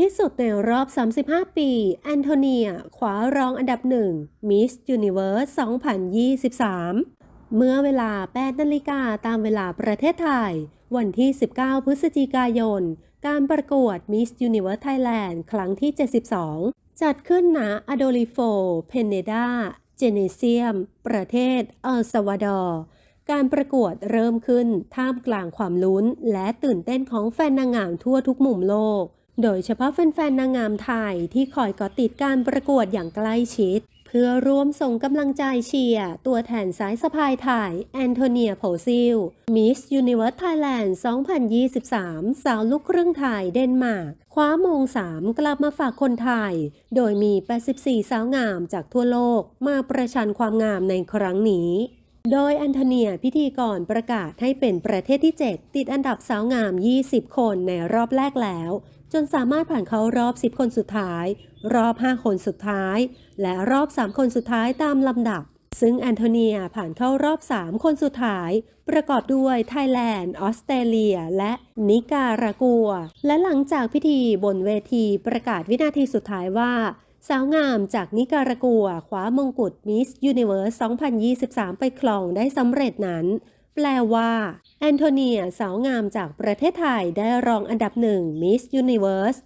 ที่สุดในรอบ 35 ปี แอนโทเนียคว้ารองอันดับหนึ่ง Miss Universe 2023 เมื่อเวลา 8 นาฬิกาตามเวลาประเทศไทย วันที่ 19 พฤศจิกายน การประกวด Miss Universe Thailand ครั้งที่ 72 จัดขึ้นณอโดลิโฟ เพเนดา เจเนเซียม ประเทศเอลซาวาดอร์การประกวดเริ่มขึ้นท่ามกลางความลุ้น และตื่นเต้นของแฟนนางงามทั่วทุกมุมโลก โดยเฉพาะแฟนๆนางงามไทยที่คอยเกาะติดการประกวดอย่างใกล้ชิด เพื่อร่วมส่งกำลังใจเชียร์ตัวแทนสายสะพายไทยแอนโทเนียโพซิลมิสยูนิเวิร์สไทยแลนด์2023 สาวลูกครึ่งไทยเดนมาร์กคว้ามงสามกลับมาฝากคนไทย โดยมี 84 สาวงามจากทั่วโลกมาประชันความงามในครั้งนี้ โดยแอนโทเนียพิธีกรประกาศให้เป็นประเทศที่ 7 ติดอันดับสาวงาม 20 คนในรอบแรกแล้ว จนสามารถผ่านเข้ารอบ 10 คนสุดท้าย รอบ 5 คนสุดท้าย และรอบ 3 คนสุดท้ายตามลำดับ ซึ่งแอนโทเนียผ่านเข้ารอบ 3 คนสุดท้าย ประกอบด้วยไทยแลนด์ ออสเตรเลีย และนิการากัว และหลังจากพิธีบนเวทีประกาศวินาทีสุดท้ายว่า สาวงามจากนิการากัวคว้ามงกุฎมิสยูนิเว r ร์ส 2023 ไปครองได้สำเร็จนั้น แปลว่า แอนโทเนียสาวงามจากประเทศไทยได้รองอันดับหนึ่งมิสยูนิเว r ร์ส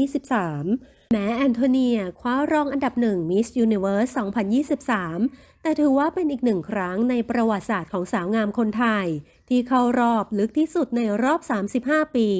2023 แม้แอนโทเนียคว้ารองอันดับหนึ่งมิสยูนิเว r ร์ส 2023 แต่ถือว่าเป็นอีกหนึ่งครั้งในประวัติศาสตร์ของสาวงามคนไทย ที่เข้ารอบลึกที่สุดในรอบ 35 ปี